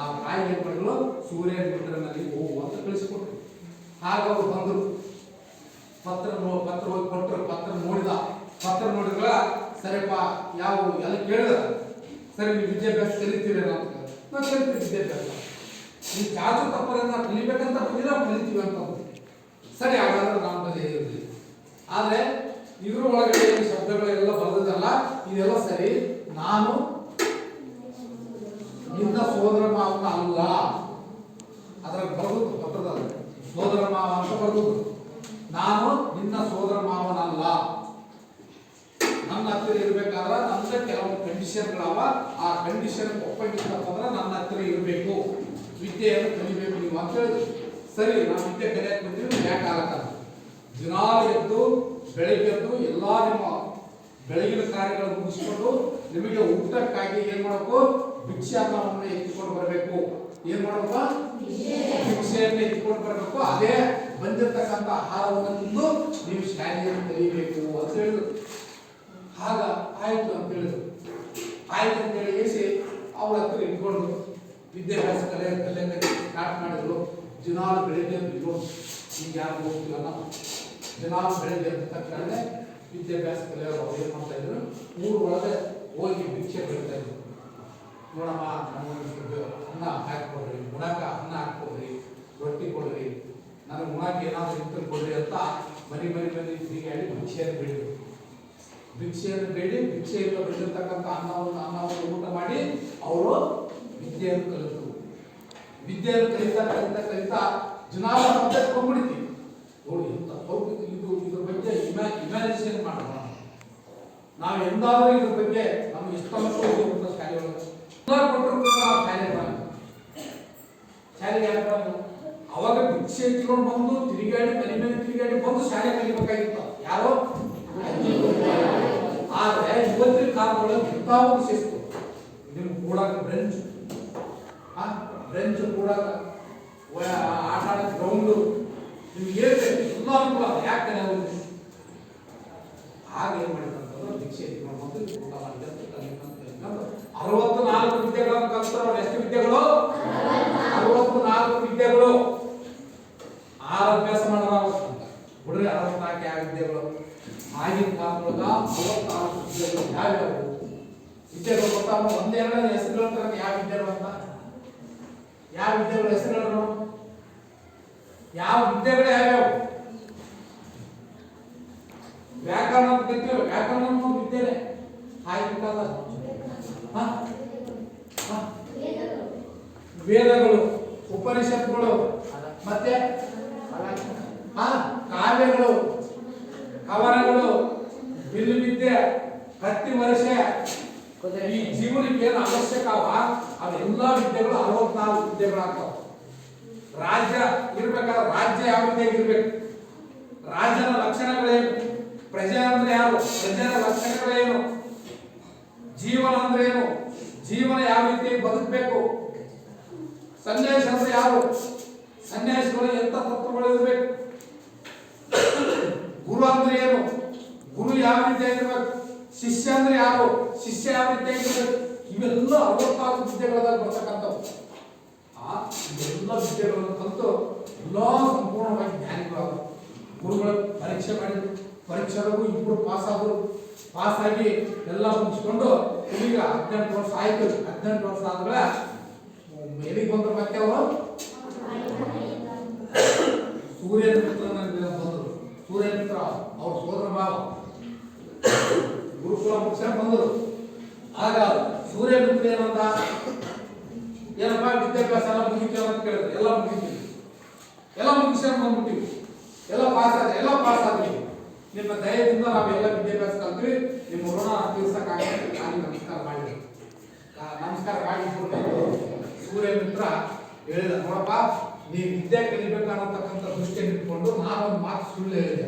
ಆ ತಾಯಿ ಏನ್ ಸೂರ್ಯ ಮಿತ್ರನಲ್ಲಿ ಹೋಗು ಅಂತ ಕಳಿಸಿಕೊಟ್ರು ಆಗ ಅವ್ರು ಬಂದರು. ಪತ್ರ ನೋ, ಪತ್ರ ಹೋಗಿ ಕೊಟ್ಟರು, ಪತ್ರ ನೋಡಿದ. ಪತ್ರ ನೋಡಿದ್ರ ಸರಿಯಪ್ಪ ಯಾವ ಎಲ್ಲ ಕೇಳಿದ. ಸರಿ, ನೀವು ವಿದ್ಯಾಭ್ಯಾಸ ಕಲಿತೀರೇನೋ ಅಂತ ನಾನು ಕಲಿತೀವಿ ವಿದ್ಯಾಭ್ಯಾಸ. ನೀವು ಚಾಚು ತಪ್ಪರನ್ನ ಕಲಿಬೇಕಂತ ಬಂದಿಲ್ಲ, ಕಲಿತೀವಿ ಅಂತ. ಸರಿ, ಹಾಗಾದ್ರೆ ನಾನು ಇರಲಿ ಆದ್ರೆ ಇದ್ರ ಒಳಗಡೆ ಶಬ್ದಗಳೆಲ್ಲ ಬರೆದಲ್ಲ ಇದೆಲ್ಲ ಸರಿ. ನಾನು ನಿನ್ನ ಸೋದರ ಮಾವನ ಅಲ್ಲ. ಅದ್ರಾಗ ಬರೆದು ಪತ್ರದಲ್ಲಿ ಸೋದರ ಮಾವ ಅಂತ ಬರೆದು. ನಾನು ನಿನ್ನ ಸೋದರ ಮಾವನಲ್ಲ. ನನ್ನ ಹತ್ತಿರ ಇರಬೇಕಾದ್ರೆ ನನ್ನ ಕೆಲವು ಕಂಡೀಷನ್ಗಳವ. ಆ ಕಂಡೀಷನ್ ಒಪ್ಪಂದ್ರೆ ನನ್ನ ಹತ್ತಿರ ಇರಬೇಕು. ವಿದ್ಯೆಯನ್ನು ಕಲಿಬೇಕು ನೀವು ಅಂತ ಹೇಳಿದ್ರು. ಸರಿ ನಾವು ವಿದ್ಯೆ ಕಲಿಯಕ್ಕೆ ಬಂದಿದ್ರು ಯಾಕೆ ಆಗಲ್ಲ ಎದ್ದು ಬೆಳಿಗ್ಗೆ ಎದ್ದು ಎಲ್ಲ ನಿಮ್ಮ ಬೆಳಗಿನ ಕಾರ್ಯಗಳನ್ನು ಮುಗಿಸ್ಕೊಂಡು ನಿಮಗೆ ಊಟಕ್ಕಾಗಿ ಏನ್ ಮಾಡಬೇಕು? ಭಿಕ್ಷೆ ಅನ್ನವನ್ನು ಎತ್ತಿಕೊಂಡು ಬರಬೇಕು. ಏನ್ ಮಾಡಪ್ಪ? ಭಿಕ್ಷೆಯನ್ನು ಎತ್ತಿಕೊಂಡು ಬರಬೇಕು. ಅದೇ ಬಂದಿರತಕ್ಕಂಥ ಆಹಾರವನ್ನು ತಿಂದು ನೀವು ಶಾಲೆಯನ್ನು ಕಲಿಬೇಕು ಅಂತ ಹೇಳಿದ್ರು. ಆಗ ಆಯ್ತು ಅಂತ ಹೇಳಿದ್ರು. ಆಯ್ತು ಅಂತ ಹೇಳಿ ಏಸಿ ಅವಳ ಹತ್ರ ಇಟ್ಕೊಂಡು ವಿದ್ಯಾಭ್ಯಾಸ ಕಲೆ ಕಲಿಯಕ್ಕೆ ಸ್ಟಾರ್ಟ್ ಮಾಡಿದ್ರು. ದಿನಾಲು ಬೆಳಿಗ್ಗೆ ಇದ್ರು ಈಗ ಯಾರು ಹೋಗ್ತಿಲ್ಲ ನಾವು ದಿನಾಲು ಬೆಳಿಗ್ಗೆ ಅಂತ ತಕ್ಷಣ ವಿದ್ಯಾಭ್ಯಾಸ ಕಲಿಯೋರು ಅವ್ರು ಏನು ಮಾಡ್ತಾ ಇದ್ರು? ಊರೊಳಗೆ ಹೋಗಿ ಭಿಕ್ಷೆ ಬೆಳಿತಾ ಇದ್ರು. ನೋಡಮ್ಮ ನಮಗೊಂದಿಷ್ಟು ಅನ್ನ ಹಾಕ್ಕೊಡ್ರಿ ಗುಣಕ ಅನ್ನ ಹಾಕ್ಕೊಡ್ರಿ, ರೊಟ್ಟಿ ಕೊಡ್ರಿ. ನನಗೆ ಉಣಾಕ ಏನಾದ್ರು ಇತ್ತು ಕೊಡ್ರಿ ಅಂತ ಮನೆ ಮನೆ ಮನೆ ತಿರುಗಾಡಿ ಭಿಕ್ಷೆಯನ್ನು ಬೆಳೆದ್ರು ಭಿಕ್ಷೆಯನ್ನು ಬೇಡಿ, ಭಿಕ್ಷೆಯಿಂದ ಬೆಳೆದಿರ್ತಕ್ಕಂಥ ಅನ್ನವನ್ನು ಅನ್ನವನ್ನು ಊಟ ಮಾಡಿ ಅವರು ವಿದ್ಯೆಯನ್ನು ಕಲಿತರು ವಿದ್ಯೆಯನ್ನು ಕಲಿತಾ ಕಲಿತಾ ಕಲಿತಾ ಜನಾಲ ಮತ್ತೆ ಕೊಂಡ್ಬಿಡ್ತಿ ನೋಡಿ ಎಂತ ಇದು ಇದು, ಇದ್ರ ಬಗ್ಗೆ ಇಮ್ಯಾ, ಇಮ್ಯಾಜಿನೇಷನ್ ಮಾಡೋಣ ನಾವು ಎಂದಾದರೂ ಇದ್ರ ಬಗ್ಗೆ ನಮ್ಗೆ ಇಷ್ಟ ಹೋಗ್ಬೇಕು ಶಾಲೆ ಒಳಗೆ ಎಲ್ಲ ಕೊಟ್ಟರು ಕೂಡ ನಾವು ಶಾಲೆ ಬರೋಣ ಶಾಲೆಗೆ ಯಾಕೆ ಬರೋದು ಅವಾಗ ಎತ್ಕೊಂಡು ಬಂದು ತಿರುಗಾಡಿ ಮನೆ ಮೇಲೆ ತಿರುಗಾಡಿ ಬಂದು ಶಾಲೆ ಕಲಿಬೇಕಾಗಿತ್ತು. ಯಾರೋ? ಆದ್ರೆ ಇವತ್ತಿನ ಕಾಲದೊಳಗೆ ಇಂಥ ಒಂದು ಶಿಸ್ತು ನಿಮ್ಗೆ ಕೂಡಾಕ ಬ್ರೆಂಚ್ ಬ್ರೆಂಚ್ ಕೂಡಾಕ ಆಟ ಆಡಕ್ಕೆ ಗ್ರೌಂಡು ನಿಮ್ಗೆ ಏನು ಎಲ್ಲ ಅನುಕೂಲ ಯಾಕೆ ಆಗ ಏನ್ ಮಾಡಿದಂತಂದ್ರೆ ದೀಕ್ಷೆ ಎತ್ಕೊಂಡು ಬಂದು ಊಟ ವಿದ್ಯೆಗಳನ್ನು ಕಲ್ತಾರ ಎಷ್ಟು ವಿದ್ಯೆಗಳು? ಅರವತ್ತು ನಾಲ್ಕು ವಿದ್ಯೆಗಳು. ಬಿಡ್ರಿ ಅರವತ್ನಾಲ್ಕು ಯಾವ ವಿದ್ಯೆಗಳು ಆಗಿನ ಕಾಲದೊಳಗ ಅರವತ್ನಾಲ್ಕು ವಿದ್ಯೆಗಳು ಯಾವ್ಯಾವು? ವಿದ್ಯೆಗಳು ಗೊತ್ತಾಗ ಒಂದೆರಡು ಹೆಸರುಗಳು ತರಕ ಯಾವ ವಿದ್ಯೆಗಳು ಅಂತ? ಯಾವ ವಿದ್ಯೆಗಳ ಹೆಸರುಗಳು ಯಾವ ವಿದ್ಯೆಗಳು ಯಾವ್ಯಾವು? ವ್ಯಾಕರಣ ಅಂತ ಕರಿತೀವಿ ವ್ಯಾಕರಣ ಅನ್ನೋ ವಿದ್ಯೆನೆ ಆಗಿನ ಕಾಲ. ಹ? ಹ? ವೇದಗಳು, ಉಪನಿಷತ್ಗಳು. ಮತ್ತೆ? ಆ ಕಾವ್ಯಗಳು, ಕವನಗಳು ಬಿಲ್ಲು ಬಿದ್ದೆ ಪ್ರತಿ ವರ್ಷ ಈ ಜೀವನಕ್ಕೆ ಏನು ಅವಶ್ಯಕ ಅವ? ಅವೆಲ್ಲ ವಿದ್ಯೆಗಳು, ಅರವತ್ನಾಲ್ಕು ವಿದ್ಯೆಗಳಾಗ್ತಾವ. ರಾಜ್ಯ ಇರ್ಬೇಕಾದ ರಾಜ್ಯ ಯಾವ ರೀತಿಯಾಗಿ ಇರ್ಬೇಕು? ರಾಜನ ಲಕ್ಷಣಗಳೇನು? ಪ್ರಜೆ ಅಂದ್ರೆ ಯಾರು? ಪ್ರಜೆಯ ಲಕ್ಷಣಗಳೇನು? ಜೀವನ ಅಂದ್ರೆ ಏನು ಜೀವನ ಯಾವ ರೀತಿ ಬದುಕಬೇಕು? ಸನ್ಯಾಸ ಅಂದ್ರೆ ಯಾರು? ಸನ್ಯಾಸಿಗಳು ಎಂತ ತತ್ವಗಳು ಇರಬೇಕು ಗುರು ಅಂದ್ರೆ ಏನು ಯಾವ ರೀತಿಯಾಗಿರ್ಬೇಕು ಶಿಷ್ಯ ಅಂದ್ರೆ ಯಾರು? ಶಿಷ್ಯ ಯಾವ ರೀತಿಯಾಗಿರ್ಬೇಕು ಇವೆಲ್ಲ ಅರವತ್ತಾರು ವಿದ್ಯೆಗಳದಾಗ ಬರ್ತಕ್ಕಂಥವು. ಆ ಇವೆಲ್ಲ ವಿದ್ಯೆಗಳನ್ನು ಕಲಿತು ಎಲ್ಲ ಸಂಪೂರ್ಣವಾಗಿ ಜ್ಞಾನಿಗಳಾದರು ಗುರುಗಳು ಪರೀಕ್ಷೆ ಮಾಡಿದ್ರು. ಪರೀಕ್ಷೆಗೂ ಇಬ್ಬರು ಪಾಸ್ ಆದರು. ಪಾಸ್ ಆಗಿ ಎಲ್ಲ ಮುಗಿಸ್ಕೊಂಡು ಈಗ ಹದಿನೆಂಟು ವರ್ಷ ಆಯ್ತು. ಹದಿನೆಂಟು ವರ್ಷ ಆದ್ರೆ ಮೇಲಿಗೆ ಬಂದ್ರು ಮತ್ತೆ ಅವರು? ಸೂರ್ಯ ಮಿತ್ರನ ಬಂದರು ಸೂರ್ಯ ಮಿತ್ರ ಅವ್ರ ಸೋದರ ಭಾವ ಗುರುಕುಲ ಮುಗಿಸ್ಕೊಂಡು ಬಂದರು ಆಗ ಸೂರ್ಯ ಮಿತ್ರ ಏನಂದ ಏನಪ್ಪ ವಿದ್ಯಾಭ್ಯಾಸ ಎಲ್ಲ ಮುಗಿತೀವಿ ಅಂತ ಕೇಳಿದ್ರು. ಎಲ್ಲ ಮುಗಿತೀವಿ ಎಲ್ಲ ಮುಗಿಸ್ಕೊಂಡು ಬಂದ್ಬಿಟ್ಟಿವಿ ಎಲ್ಲ ಪಾಸ್ ಆದ ಎಲ್ಲ ಪಾಸ್ ಆದ್ವಿ. ನಿಮ್ಮ ದಯದಿಂದ ನಾವೆಲ್ಲ ವಿದ್ಯಾಭ್ಯಾಸ ಕಲ್ತ್ವಿ. ನಿಮ್ಮ ಋಣ ತೀರ್ಸಕ್ಕಾಗತ್ತೆ ನಾನು ನಮಸ್ಕಾರ ಮಾಡಿದ್ವಿ ಆ, ನಮಸ್ಕಾರ ಮಾಡಿ ಸೂರ್ಯ ಮಿತ್ರ ಹೇಳಿದ ನೋಡಪ್ಪ ನೀ ವಿದ್ಯೆ ಕಲಿಬೇಕು ಅನ್ನತಕ್ಕಂಥ ದೃಷ್ಟಿಯನ್ನು ಇಟ್ಕೊಂಡು ನಾನೊಂದು ಮಾತು ಸುಳ್ಳು ಹೇಳಿದೆ.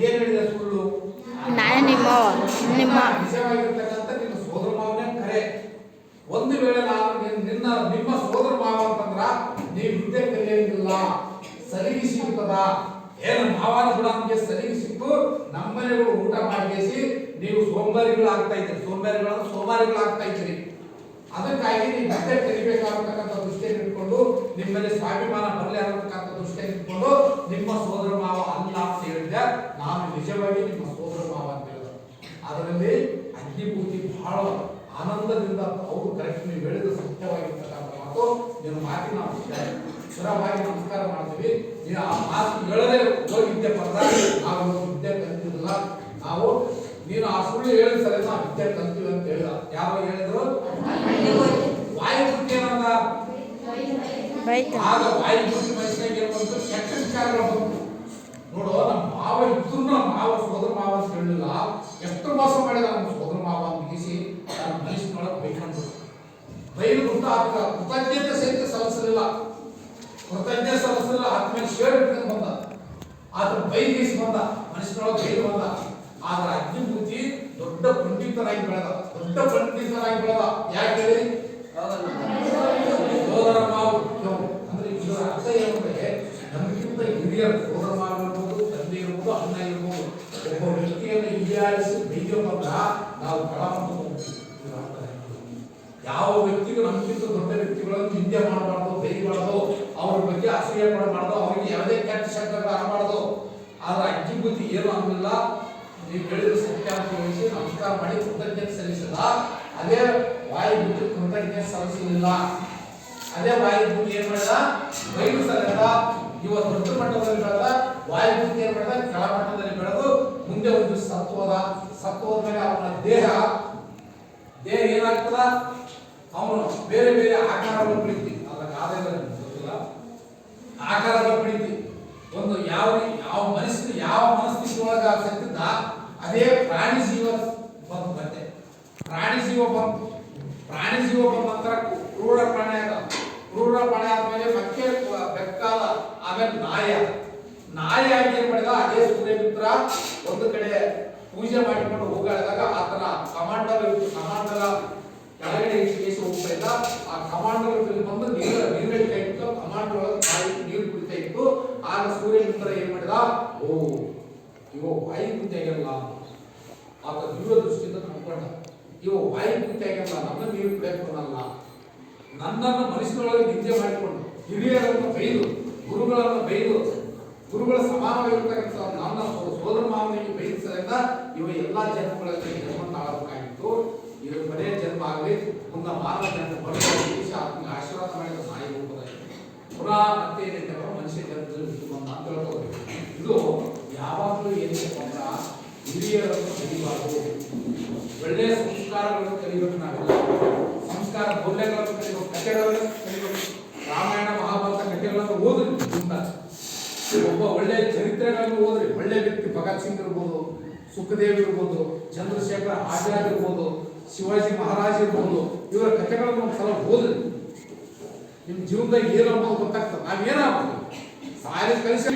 ಏನ್ ಹೇಳಿದೆ ಸುಳ್ಳು? ನಿಮ್ಮ ನಿಮ್ಮ ಸೋದರ ಮಾವನೇ ಕರೆ. ಒಂದು ವೇಳೆ ನಾನು ನಿನ್- ನಿನ್ನ ನಿಮ್ಮ ಸೋದರ ಮಾವ ಅಂತಂದ್ರ ನೀವು ವಿದ್ಯೆ ಕಲಿಯಂಗಿಲ್ಲ. ಸರಿಗೆ ಸಿಗ್ತದ. ಏನು ಮಾವನ ಕೂಡ ನಮಗೆ ಸರಿಗೆ ಸಿಕ್ಕು ನಮ್ಮನೆಗಳು ಊಟ ಮಾಡಿಸಿ ನೀವು ಸೋಮಾರಿಗಳು ಆಗ್ತಾ ಇದ್ದೀರಿ. ಸೋಮಾರಿಗಳು ಆಗ್ತಾ ಇದ್ದೀರಿ ಅದಕ್ಕಾಗಿ ನೀವು ವಿದ್ಯೆ ಕಲಿಬೇಕಾಗತಕ್ಕಂಥ ದೃಷ್ಟಿಯನ್ನು ಇಟ್ಕೊಂಡು, ನಿಮ್ಮಲ್ಲಿ ಸ್ವಾಭಿಮಾನ ಬರಲಿ ಆಗತಕ್ಕಂಥ ದೃಷ್ಟಿಯನ್ನು ಇಟ್ಕೊಂಡು, ನಿಮ್ಮ ಸೋದರ ಮಾವ ಅಲ್ಲ ಅಂತ ಹೇಳಿದ್ರೆ ನಾನು ನಿಜವಾಗಿ ನಿಮ್ಮ ಸೋದರ ಮಾವ ಅದರಲ್ಲಿ ಅಗ್ನಿಭೂತಿ ಬಹಳ ಆನಂದದಿಂದ ಅವರು ಕರೆಕ್ಟ್ ನೀವು ಹೇಳಿದ ಸತ್ಯವಾಗಿರ್ತಕ್ಕಂಥ ಮಾತು ನೀನು ಮಾತಿ ನಾವು ಸುರವಾಗಿ ನಮಸ್ಕಾರ ಮಾಡ್ತೀವಿ. ನೀನು ಆ ಮಾತು ಹೇಳದೆ ಹೋಗಿದ್ದೆ ಪದ ನಾವು ಇವತ್ತು ವಿದ್ಯೆ ಕಲಿತಿಲ್ಲ ನಾವು ನೀನು ಆ ಸುಳ್ಳು ಹೇಳಿದ ಸರಿ ನಾವು ವಿದ್ಯೆ ಕಲ್ತೀವಿ ಅಂತ ಹೇಳಿದ. ಯಾವ ಹೇಳಿದ್ರು? ವಾಯುಬುದ್ಧಿ ಏನಂದ? ಆಗ ವಾಯುಬುದ್ಧಿ ಮನುಷ್ಯನಿಗೆ ಏನು ಬಂತು? ಕೆಟ್ಟ ವಿಚಾರಗಳು ಬಂತು. ನೋಡು ನಮ್ಮ ಮಾವ ಇದ್ರು ನಮ್ಮ ಮಾವ ಸೋದರ ಮಾವ ಅಂತ ಹೇಳಿಲ್ಲ ಎಷ್ಟು ಮೋಸ ಮಾಡಿದ ನಮ್ಮ ಸೋದರ ಮಾವ ಅಂತ ಮುಗಿಸಿ ನನ್ನ ಮನುಷ್ಯನೊಳಗೆ ಬೈಕೊಂಡು ಬಿಟ್ಟು ಆತ ಕೃತಜ್ಞತೆ ಸಹಿತ ಸಲ್ಲಿಸಲಿಲ್ಲ. ಕೃತಜ್ಞತೆ ಸಲ್ಲಿಸಲಿಲ್ಲ ಆತ ಮೇಲೆ ಶೇರ್ ಇಟ್ಕೊಂಡು ಬಂದ. ಆತ ಬೈದೀಸಿ ಬಂದ. ಮನುಷ್ಯನೊಳಗೆ ಬೈದು ಬಂದ. ಆದ್ರೆ ಅಗ್ನಿಮೂರ್ತಿ ದೊಡ್ಡ ಪಂಡಿತರಾಗಿ ಬೆಳೆದ. ದೊಡ್ಡ ಪಂಡಿತರಾಗಿ ಬೆಳೆದ. ಯಾಕೆ ನಿಂದೆ ಮಾಡಬಾರ್ದು ಬೈಬಾರ್ದು ಅವ್ರ ಬಗ್ಗೆ ಅಸೂಯೆ ಮಾಡಬಾರ್ದು ಅವರಿಗೆ ಯಾವುದೇ ಕೆಟ್ಟ ಶಬ್ದಗಳು ಬರಬಾರ್ದು ಆದ್ರೆ ಅಜ್ಜಿ ಬುದ್ಧಿ ಏನು ಅನ್ನಿಲ್ಲ ನೀವು ಹೇಳಿದ ಸತ್ಯ ಅಂತ ಹೇಳಿಸಿ, ನಮಸ್ಕಾರ ಮಾಡಿ ಕೃತಜ್ಞತೆ ಸಲ್ಲಿಸಿದ. ಅದೇ ವಾಯು ಬುದ್ಧಿ ಕೃತಜ್ಞತೆ ಸಲ್ಲಿಸಲಿಲ್ಲ ಅದೇ ವಾಯು ಬುದ್ಧಿ ಏನ್ ಮಾಡಿದ ಬೈಲು ಇವತ್ತು ಇವ ದೊಡ್ಡ ಮಟ್ಟದಲ್ಲಿ ಬೆಳೆದ, ವಾಯು ಬುದ್ಧಿ ಏನ್ ಮಾಡಿದ ಕೆಳಮಟ್ಟದಲ್ಲಿ ಬೆಳೆದು, ಮುಂದೆ ಒಂದು ಸತ್ವದ ಸತ್ವದ ಮೇಲೆ ಅವನ ದೇಹ. ದೇಹ ಏನಾಗ್ತದ? ಅವನು ಬೇರೆ ಬೇರೆ ಆಕಾರಗಳು ಆದಾಯ ಗೊತ್ತಿಲ್ಲ ಆಕಾರದ ಪ್ರೀತಿ. ಒಂದು ಯಾವ ಯಾವ ಮನಸ್ಸು ಯಾವ ಮನಸ್ಥಿತಿ ಒಳಗ ಸತ್ತಿದ್ದ ಅದೇ ಪ್ರಾಣಿ ಜೀವ ಬಂದು ಮತ್ತೆ ಪ್ರಾಣಿ ಜೀವ ಬಂತು ಪ್ರಾಣಿ ಜೀವ ಬಂದ ನಂತರ ಕ್ರೂರ ಪ್ರಾಣಿ ಆದ ಕ್ರೂರ ಪ್ರಾಣಿ ಆದ್ಮೇಲೆ ಮಕ್ಕೆ ಬೆಕ್ಕಾದ ಆಮೇಲೆ ನಾಯ ನಾಯಿ ಆಗಿ ಏನ್ ಮಾಡಿದ? ಅದೇ ಸೂರ್ಯಮಿತ್ರ ಒಂದು ಕಡೆ ಪೂಜೆ ಮಾಡಿಕೊಂಡು ಹೋಗಾಡಿದಾಗ ಆತನ ಕಮಾಂಡರ್ ಕಮಾಂಡರ ಕೆಳಗಡೆ ಹೋಗ್ತಾ ಆ ಕಮಾಂಡರ್ ಆಗ ಉತ್ತರ ಏನ್ ಮಾಡಿದ? ಓ, ಇವ ವಾಯು ಕುಂತಿ ಆಗಿರಲ್ಲ. ಆತ ದಿವ್ಯ ದೃಷ್ಟಿಯಿಂದ ನಂಬ್ಕೊಂಡ ಇವ ವಾಯು ಕುಂತಿ ಆಗಿರಲ್ಲ, ನನ್ನ ನೀರು ಕೊಡಲ್ಲ ನನ್ನನ್ನು ಮನುಷ್ಯರೊಳಗೆ ನಿದ್ದೆ ಮಾಡಿಕೊಂಡು ಹಿರಿಯರನ್ನು ಬೈದು ಗುರುಗಳನ್ನು ಬೈದು ಗುರುಗಳ ಸಮಾನವಾಗಿರ್ತಕ್ಕಂಥ ನನ್ನ ಸೋದರ ಮಾವನಿಗೆ ಬೈದಿದ್ದರಿಂದ ಇವ ಎಲ್ಲ ಜನ್ಮಗಳಲ್ಲಿ ಜನ್ಮ ತಾಳಬೇಕಾಗಿತ್ತು ಇದು ಬರೇ ಜನ್ಮ ಆಗಲಿ, ಮುಂದೆ ಮಾನವ ಜನ್ಮ ಆತನಿಗೆ ಆಶೀರ್ವಾದ ಮಾಡಿದ ಸಾಯಿ ಮತ್ತೆ ಏನಿದೆ ಮನುಷ್ಯ ಬಂದ ಅಂತ ತಿಳ್ಕೊಬೇಕು ಇದು ಯಾವಾಗಲೂ ಏನಿದೆ ಅಂದ್ರೆ ಹಿರಿಯರನ್ನು ಕಲಿಬಾರದು. ಒಳ್ಳೆಯ ಸಂಸ್ಕಾರಗಳನ್ನು ಕಲಿಬೇಕು ನಾವೆಲ್ಲ. ಸಂಸ್ಕಾರ ಮೌಲ್ಯಗಳನ್ನು ಕಲಿಬೇಕು, ಕಥೆಗಳನ್ನು ಕಲಿಬೇಕು. ರಾಮಾಯಣ, ಮಹಾಭಾರತ ಕಥೆಗಳನ್ನು ಓದ್ರಿ ಮುಂದೆ ಒಬ್ಬ ಒಳ್ಳೆಯ ಚರಿತ್ರೆಗಳನ್ನು ಓದ್ರಿ. ಒಳ್ಳೆ ವ್ಯಕ್ತಿ ಭಗತ್ ಸಿಂಗ್ ಇರ್ಬೋದು, ಸುಖದೇವ್ ಇರ್ಬೋದು, ಚಂದ್ರಶೇಖರ ಆಜಾದ್ ಇರ್ಬೋದು, ಶಿವಾಜಿ ಮಹಾರಾಜ್ ಇರ್ಬೋದು, ಇವರ ಕಥೆಗಳನ್ನು ಒಂದ್ಸಲ ಓದ್ರಿ. ನಿಮ್ ಜೀವನದಾಗ ಏನಪ್ಪ ಗೊತ್ತಾಗ್ತದೆ. ನಾವೇನಾಗ್ತೀವಿ ಸಾರಿ ಕಲಿಸಿ